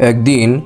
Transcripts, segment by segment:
একদিন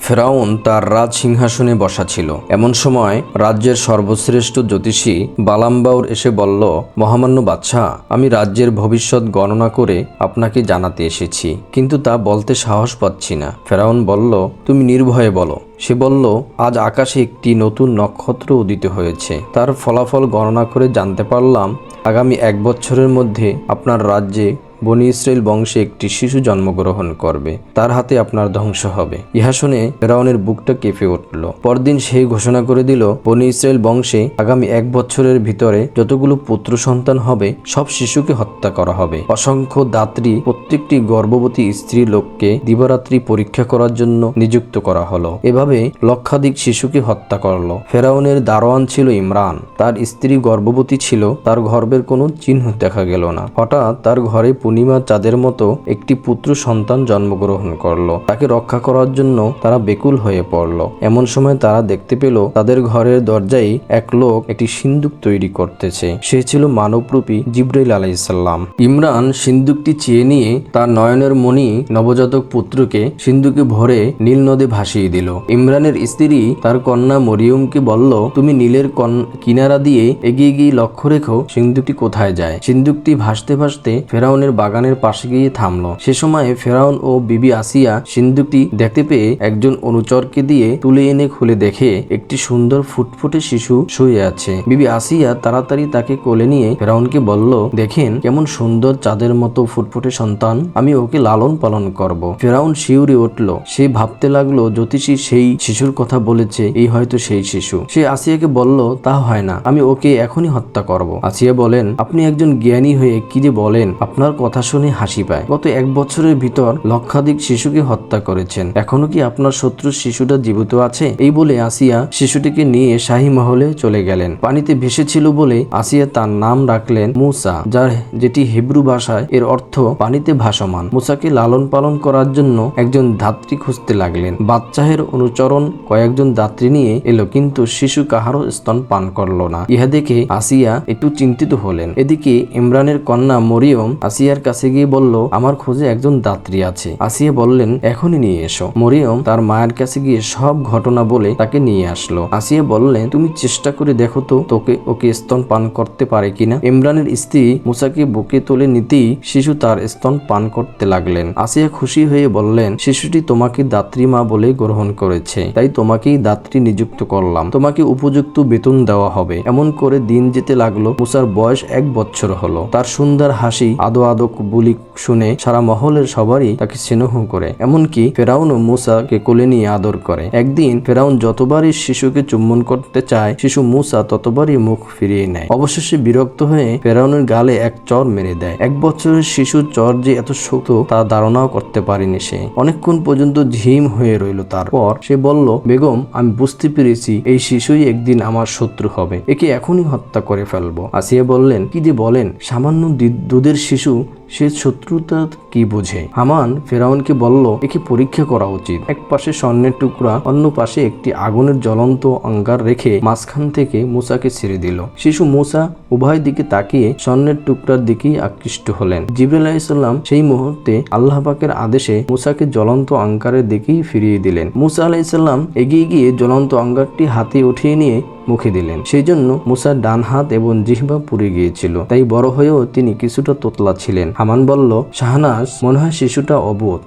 ফেরাউন তার রাজ সিংহাসনে বসা ছিল। এমন সময় রাজ্যের সর্বশ্রেষ্ঠ জ্যোতিষী বালাম্বাউর এসে বলল, মহামান্য বাদশাহ, আমি রাজ্যের ভবিষ্যৎ গণনা করে আপনাকে জানাতে এসেছি, কিন্তু তা বলতে সাহস পাচ্ছি না। ফেরাউন বলল, তুমি নির্ভয়ে বলো। সে বলল, আজ আকাশে একটি নতুন নক্ষত্র উদিত হয়েছে। তার ফলাফল গণনা করে জানতে পারলাম, আগামী এক বছরের মধ্যে আপনার রাজ্যে বনি ইসরায়েল বংশে একটি শিশু জন্মগ্রহণ করবে, তার হাতে আপনার ধ্বংস হবে। ইহা শুনে ফেরাউনের বুকটা কেঁপে উঠল। পরদিন সেই ঘোষণা করে দিল, বনি ইসরায়েল বংশে আগামী এক বছরের ভিতরে যতগুলো পুত্র সন্তান হবে, সব শিশুকে হত্যা করা হবে। অসংখ্য দাত্রী, প্রত্যেকটি গর্ভবতী স্ত্রী লোককে দিবারাত্রি পরীক্ষা করার জন্য নিযুক্ত করা হলো। এভাবে লক্ষাধিক শিশুকে হত্যা করল। ফেরাউনের দারোয়ান ছিল ইমরান। তার স্ত্রী গর্ভবতী ছিল, তার গর্বের কোনো চিহ্ন দেখা গেল না। হঠাৎ তার ঘরে পূর্ণিমা চাঁদের মতো একটি পুত্র সন্তান জন্মগ্রহণ করল। তাকে রক্ষা করার জন্য তারা বেকুল হয়ে পড়ল। এমন সময় তারা দেখতে পেল, তাদের ঘরের দরজায় এক লোক একটি সিন্দুক তৈরি করতেছে। সে ছিল মানবরূপী জিব্রাইল আলাইসাল্লাম ইমরান সিন্দুকটি চেয়ে নিয়ে তার নয়নের মণি নবজাতক পুত্রকে সিন্ধুকে ভরে নীল নদে ভাসিয়ে দিল। ইমরানের স্ত্রী তার কন্যা মরিয়মকে বলল, তুমি নীলের কন- কিনারা দিয়ে এগিয়ে গিয়ে লক্ষ্য রেখো সিন্ধুকটি কোথায় যায়? সিন্ধুকটি ভাসতে ভাসতে ফেরাউনের বাগানের পাশে গিয়ে থামলো। সে সময় ফেরাউন ও বিবি আসিয়া সিন্ধুকটি দেখতে পেয়ে একজন অনুচরকে দিয়ে তুলে এনে খুলে দেখে একটি সুন্দর ফুটফুটে শিশু শুয়ে আছে। বিবি আসিয়া তাড়াতাড়ি তাকে কোলে নিয়ে ফেরাউনকে বলল, দেখেন কেমন সুন্দর চাঁদের মতো ফুটফুটে সন্তান, আমি ওকে লালন পালন করব। ফেরাউন শিউরে উঠল। সে ভাবতে লাগল, জ্যোতিষী সেই শিশুর কথা বলেছে, এই হয়তো সেই শিশু। সে আসিয়াকে বলল, তা হয় না, আমি ওকে এখনই হত্যা করব। আসিয়া বলেন, আপনি একজন জ্ঞানী হয়ে কি যে বলেন, আপনার কথা শুনে হাসি পায়। গত এক বছরের ভিতর লক্ষাধিক শিশুকে হত্যা করেছেন। এখনও কি আপনার শত্রু শিশুটা জীবিত আছে? এই বলে আসিয়া শিশুটিকে নিয়ে শাহী মহলে চলে গেলেন। পানিতে ভেসেছিল বলে আসিয়া তার নাম রাখলেন মুসা, যার যেটি হিব্রু ভাষায় এর অর্থ পানিতে ভাসমান। মুসাকে লালন পালন করার জন্য একজন ধাত্রী খুঁজতে লাগলেন। বাচ্চাহের অনুচরণ কয়েকজন দাত্রী নিয়ে এলো, কিন্তু শিশু কাহারও স্তন পান করল না। ইহা দেখে আসিয়া একটু চিন্তিত হলেন। এদিকে ইমরানের কন্যা মরিয়ম আসিয়ার কাছে গিয়ে বলল, আমার খোঁজে একজন দাত্রী আছে। আসিয়া বললেন, এখনই নিয়ে এসো। মরিয়ম তার মায়ের কাছে গিয়ে সব ঘটনা বলে তাকে নিয়ে আসলো। আসিয়া বললেন, তুমি চেষ্টা করে দেখো তো, তোকে ওকে স্তন পান করতে পারে কিনা? ইমরানের স্ত্রী মুসাকে বুকে তুলে নিতেই শিশু তার স্তন পান করতে লাগলেন। আসিয়া খুশি হয়ে বললেন, শিশুটি তোমাকে দাত্রী মা বলে গ্রহণ করেছে। তাই তোমাকেই দাত্রী নিযুক্ত করলাম। তোমাকে উপযুক্ত বেতন দেওয়া হবে। এমন করে দিন যেতে লাগল। মুসার বয়স এক বছর হলো। তার সুন্দর হাসি আদো আদো বুলি শুনে সারা মহলের সবারই তাকে স্নেহ করে। এমনকি ফেরাউনও মুসাকে কোলে নিয়ে আদর করে। একদিন ফেরাউন যতবারই শিশুকে চুম্বন করতে চায়, শিশু মুসা ততবারই মুখ ফিরিয়ে নেয়। অবশেষে বিরক্ত হয়ে ফেরাউনের গালে এক চর মেরে দেয়। এক বছরের শিশুর চর যে এত শক্ত, তা ধারণাও করতে পারেনি সে। অনেকক্ষণ পর্যন্ত ঝিম হয়ে রইল তারপর সে বলল, বেগম, আমি বুঝতে পেরেছি এই শিশুই একদিন আমার শত্রু হবে। একে এখনই হত্যা করে ফেলব। আসিয়া বললেন, কি যে বলেন, সামান্য দুধের শিশু সে শত্রুতা কি বোঝে? হামান ফেরাউনকে বলল, একে পরীক্ষা করা উচিত। এক পাশে স্বর্ণের টুকরা, অন্য পাশে একটি আগুনের জ্বলন্ত অঙ্গার রেখে মাঝখান থেকে মুসাকে ছেড়ে দিল। শিশু মুসা উভয় দিকে তাকিয়ে স্বর্ণের টুকরার দিকেই আকৃষ্ট হলেন। আলাইসাল্লাম সেই মুহূর্তে আল্লাহ পাকের আদেশে মুসাকে জ্বলন্ত অঙ্গারের দিকেই ফিরিয়ে দিলেন। মুসা আলাইসাল্লাম এগিয়ে গিয়ে জ্বলন্ত অঙ্গারটি হাতে উঠিয়ে নিয়ে মুখে দিলেন। সেই জন্য মুসার ডান হাত এবং জিহ্বা পুড়ে গিয়েছিল, তাই বড় হয়েও তিনি কিছুটা তোতলা ছিলেন। হামান বলল শাহনাজ মনে হয় শিশুটা অবোধ।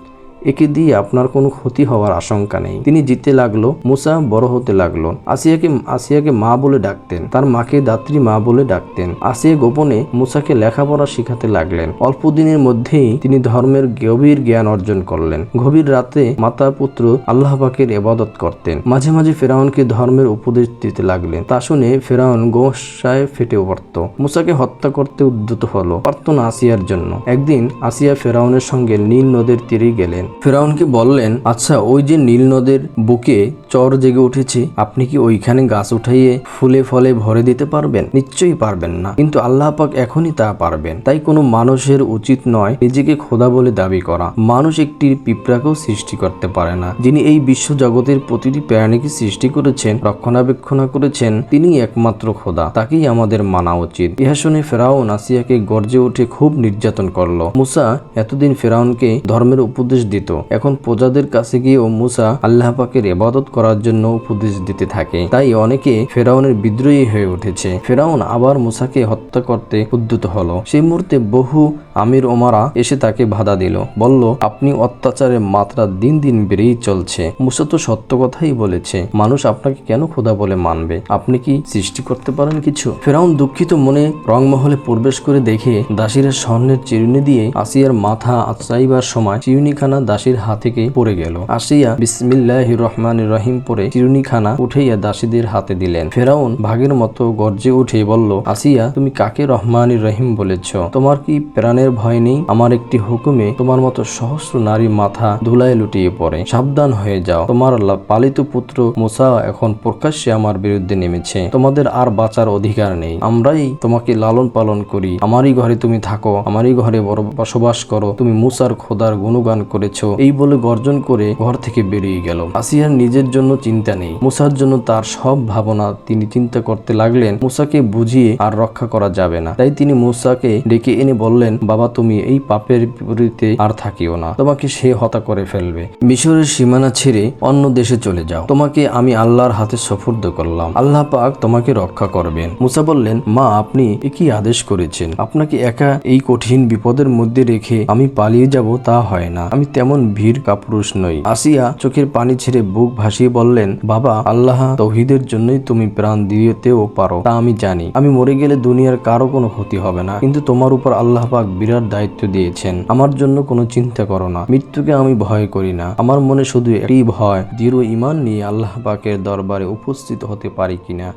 একে দিয়ে আপনার কোনো ক্ষতি হওয়ার আশঙ্কা নেই। তিনি জিতে লাগল, মুসা বড় হতে লাগল। আসিয়াকে আসিয়াকে মা বলে ডাকতেন। তার মাকে দাত্রী মা বলে ডাকতেন। আসিয়া গোপনে মুসাকে লেখাপড়া শিখাতে লাগলেন। অল্প দিনের মধ্যেই তিনি ধর্মের গভীর জ্ঞান অর্জন করলেন। গভীর রাতে মাতা পুত্র আল্লাহ পাকের এবাদত করতেন। মাঝে মাঝে ফেরাউনকে ধর্মের উপদেশ দিতে লাগলেন। তা শুনে ফেরাউন গোসায় ফেটে পড়ত মুসাকে হত্যা করতে উদ্যত হলো। পারত না আসিয়ার জন্য। একদিন আসিয়া ফেরাউনের সঙ্গে নীল নদের তীরে গেলেন। ফেরাউনকে বললেন আচ্ছা ওই যে নীল নদের বুকে চর জেগে উঠেছে, আপনি কি ওইখানে গাছ উঠাইয়ে ফুলে ফলে ভরে দিতে পারবেন? নিশ্চয়ই পারবেন না। কিন্তু আল্লাহ পাক এখনই তা পারবেন। তাই কোনো মানুষের উচিত নয় নিজেকে খোদা বলে দাবি করা। মানুষ একটি পিঁপড়াকেও সৃষ্টি করতে পারে না। যিনি এই বিশ্ব জগতের প্রতিটি প্রাণীকে সৃষ্টি করেছেন রক্ষণাবেক্ষণ করেছেন তিনি একমাত্র খোদা। তাকেই আমাদের মানা উচিত। ইহা শুনে ফেরাউন আসিয়াকে গর্জে উঠে খুব নির্যাতন করল। মুসা এতদিন ফেরাউনকে ধর্মের উপদেশ দিত। এখন প্রজাদের কাছে গিয়ে ও মুসা আল্লাহ পাকের ইবাদত করার জন্য উপদেশ দিতে থাকে। তাই অনেকে ফেরাউনের বিদ্রোহী হয়ে উঠেছে। ফেরাউন আবার মুসাকে হত্যা করতে উদ্যত হলো। সেই মুহূর্তে বহু আমির ওমারা এসে তাকে বাধা দিল। বলল, আপনি অত্যাচারের মাত্রা দিন দিন বেড়েই চলছে। মুসা তো সত্য কথাই বলেছে, মানুষ আপনাকে কেন খোদা বলে মানবে? আপনি কি সৃষ্টি করতে পারেন কিছু? ফেরাউন দুঃখিত মনে রংমহলে প্রবেশ করে দেখে দাসীরা স্বর্ণের চিরুনি দিয়ে আসিয়ার মাথা আচড়াইবার সময় চিরুনিখানা দাসীর হাত থেকে পড়ে গেল। আসিয়া বিসমিল্লাহ রহমান রহিম পরে চিরুনিখানা উঠাইয়া দাসীদের হাতে দিলেন। ফেরাউন ভাগের মতো গর্জে উঠে বলল, আসিয়া, তুমি কাকে রহমান রহিম বলেছ? তোমার কি প্রাণের ভয় নেই? আমার একটি হুকুমে তোমার মতো সহস্র নারী মাথা ধুলায় লুটিয়ে পড়ে। সাবধান হয়ে যাও। তোমার পালিত পুত্র মুসা এখন প্রকাশ্যে আমার বিরুদ্ধে নেমেছে। তোমাদের আর বাঁচার অধিকার নেই। আমরাই তোমাকে লালন পালন করি। আমারই ঘরে তুমি থাকো। আমারই ঘরে বসবাস করো। তুমি মুসার খোদার গুণগান করেছ। এই বলে গর্জন করে ঘর থেকে বেরিয়ে গেল। আসিয়ার নিজের জন্য চিন্তা নেই। মুসার জন্য তার সব ভাবনা তিনি চিন্তা করতে লাগলেন, মুসাকে বুঝিয়ে আর রক্ষা করা যাবে না। তাই তিনি মুসাকে ডেকে এনে বললেন, বাবা, তুমি এই পাপের বিপরীতে আর থাকিও না। তোমাকে সে হতা করে ফেলবে। মিশরের সীমানা ছেড়ে অন্য দেশে চলে যাও। তোমাকে আমি আল্লাহর হাতে সফর্দ করলাম। আল্লাহ পাক তোমাকে রক্ষা করবেন। মুসা বললেন, মা, আপনি এ কি আদেশ করেছেন। আপনাকে একা এই কঠিন বিপদের মধ্যে রেখে আমি পালিয়ে যাব, তা হয় না। আমি তেমন ভীর কাপুরুষ নই। আসিয়া চোখের পানি ছেড়ে বুক ভাসিয়ে বললেন, বাবা, আল্লাহ তৌহিদের জন্যই তুমি প্রাণ দিতেও পারো, তা আমি জানি। আমি মরে গেলে দুনিয়ার কারও কোনো ক্ষতি হবে না, কিন্তু তোমার উপর আল্লাহ পাক বিরাট দায়িত্ব দিয়েছেন। আমার জন্য কোনো চিন্তা করো না, মৃত্যুকে আমি ভয় করি না। আমার মনে শুধু একটি ভয়, দৃঢ় ইমান নিয়ে আল্লাহ পাকের দরবারে উপস্থিত হতে পারি কিনা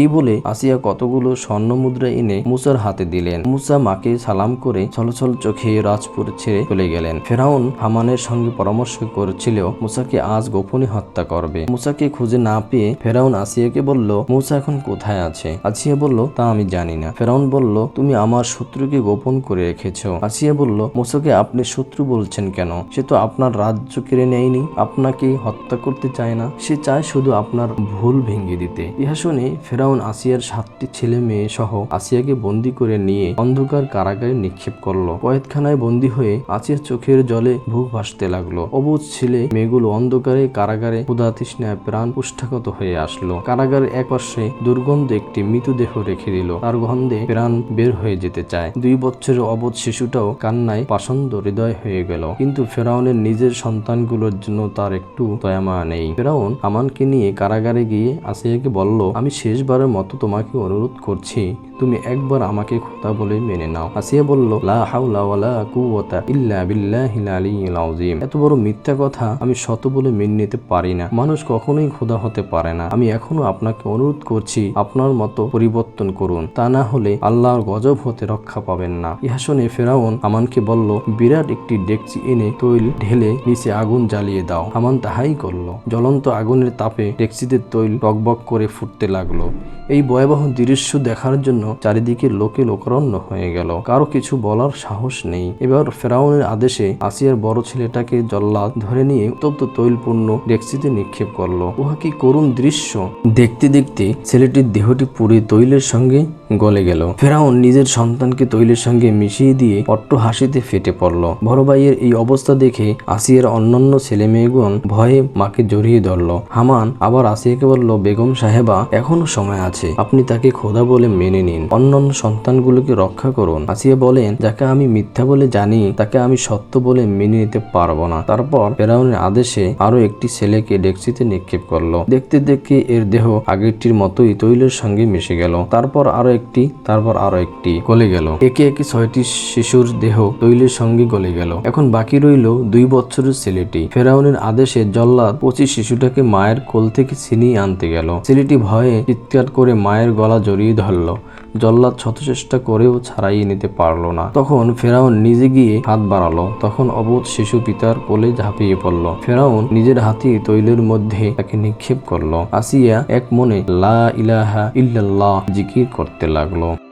এই বলে আসিয়া কতগুলো স্বর্ণ মুদ্রা এনে মুসার হাতে দিলেন। মুসা মাকে সালাম করে ছলছল চোখে রাজপুর ছেড়ে চলে গেলেন। ফেরাউন হামানের সঙ্গে পরামর্শ করেছিল মুসাকে আজ গোপনে হত্যা করবে। মুসাকে খুঁজে না পেয়ে ফেরাউন আসিয়াকে বলল, মুসা এখন কোথায় আছে? আসিয়া বলল, তা আমি জানি না। ফেরাউন বলল, তুমি আমার শত্রুকে গোপন করে রেখেছো। আসিয়া বলল, মুসাকে আপনি শত্রু বলছেন কেন? সে তো আপনার রাজ্য কেড়ে নেয়নি। আপনাকে হত্যা করতে চায় না। সে চায় শুধু আপনার ভুল ভেঙে দিতে। ইহা শুনে ফেরাউন আসিয়ার সাতটি ছেলে মেয়ে সহ আসিয়াকে বন্দি করে নিয়ে অন্ধকার কারাগারে নিক্ষেপ করল। কয়েদখানায় বন্দি হয়ে আসিয়ার চোখের জলে বুক ভাসতে লাগল। অবুজ ছেলে মেয়েগুলো অন্ধকারে কারাগারে ক্ষুধা তৃষ্ণায় প্রাণ পুষ্ঠাগত হয়ে আসলো। কারাগারের এক পাশে দুর্গন্ধ একটি মৃতদেহ রেখে দিল। তার গন্ধে প্রাণ বের হয়ে যেতে চায়। দুই বছরের অবধ শিশুটাও কান্নায় পাষণ্ড হৃদয় হয়ে গেল। কিন্তু ফেরাউনের নিজের সন্তানগুলোর জন্য তার একটু দয়ামা নেই। ফেরাউন আমানকে নিয়ে কারাগারে গিয়ে আসিয়াকে বলল, আমি শেষবারের মতো তোমাকে অনুরোধ করছি, তুমি একবার আমাকে খোদা বলে মেনে নাও। আসিয়া বলল, লা হাওলা ওয়ালা কুওয়াতা ইল্লা বিল্লাহিল আলিয়্যিল আযীম। এত বড় মিথ্যা কথা আমি শত বলে মেনে নিতে পারি না। মানুষ কখনোই খোদা হতে পারে না। আমি এখনও আপনাকে অনুরোধ করছি, আপনার মতো পরিবর্তন করুন। তা না হলে আল্লাহর গজব হতে রক্ষা পাবেন না। ইহা শুনে ফেরাউন আমানকে বলল, বিরাট একটি ডেকচি এনে তৈল ঢেলে নিচে আগুন জ্বালিয়ে দাও। আমান তাহাই করল। জ্বলন্ত আগুনের তাপে ডেকচিতে তৈল বকবক করে ফুটতে লাগল। এই ভয়াবহ দৃশ্য দেখার জন্য চারিদিকে লোকে লোকারণ্য হয়ে গেল। কারও কিছু বলার সাহস নেই। এবার ফেরাউনের আদেশে আসিয়ার বড় ছেলেটাকে জল্লাদ ধরে নিয়ে উত্তপ্ত তৈলপূর্ণ ডেকচিতে নিক্ষেপ করল। উহা কি করুণ দৃশ্য? দেখতে দেখতে ছেলেটির দেহটি পুড়ে তৈলের সঙ্গে গলে গেল। ফেরাউন নিজের সন্তানকে তৈলের সঙ্গে মিশিয়ে দিয়ে অট্ট হাসিতে ফেটে পড়ল। বড় ভাইয়ের এই অবস্থা দেখে আসিয়ার অন্যান্য ছেলে মেয়েগণ ভয়ে মাকে জড়িয়ে ধরল। হামান আবার আসিয়াকে বলল, বেগম সাহেবা, এখনও সময় আছে। আপনি তাকে খোদা বলে মেনে নিন। অন্যান্য সন্তানগুলোকে রক্ষা করুন। আসিয়া বলেন, যাকে আমি মিথ্যা বলে জানি, তাকে আমি সত্য বলে মেনে নিতে পারব না। তারপর ফেরাউনের আদেশে আরও একটি ছেলেকে ডেক্সিতে নিক্ষেপ করল। দেখতে দেখতে এর দেহ আগেরটির মতোই তৈলের সঙ্গে মিশে গেল। তারপর আরও একটি, তারপর আরও একটি গলে গেল। একে একে ছয়টি শিশুর দেহ তৈলের সঙ্গে গলে গেল। এখন বাকি রইল দুই বছরের ছেলেটি। ফেরাউনের আদেশে জল্লাদ পঁচিশ শিশুটাকে মায়ের কোল থেকে ছিনিয়ে আনতে গেল। ছেলেটি ভয়ে চিৎকার করে মায়ের গলা জড়িয়ে ধরল। জল্লাদ শত চেষ্টা করেও ছাড়াইয়ে নিতে পারল না। তখন ফেরাউন নিজে গিয়ে হাত বাড়ালো। তখন অবোধ শিশু পিতার কোলে ঝাঁপিয়ে পড়ল। ফেরাউন নিজের হাতে তৈলের মধ্যে তাকে নিক্ষেপ করল। আসিয়া এক মনে লা ইলাহা ইল্লাল্লাহ জিকির করতে লাগল।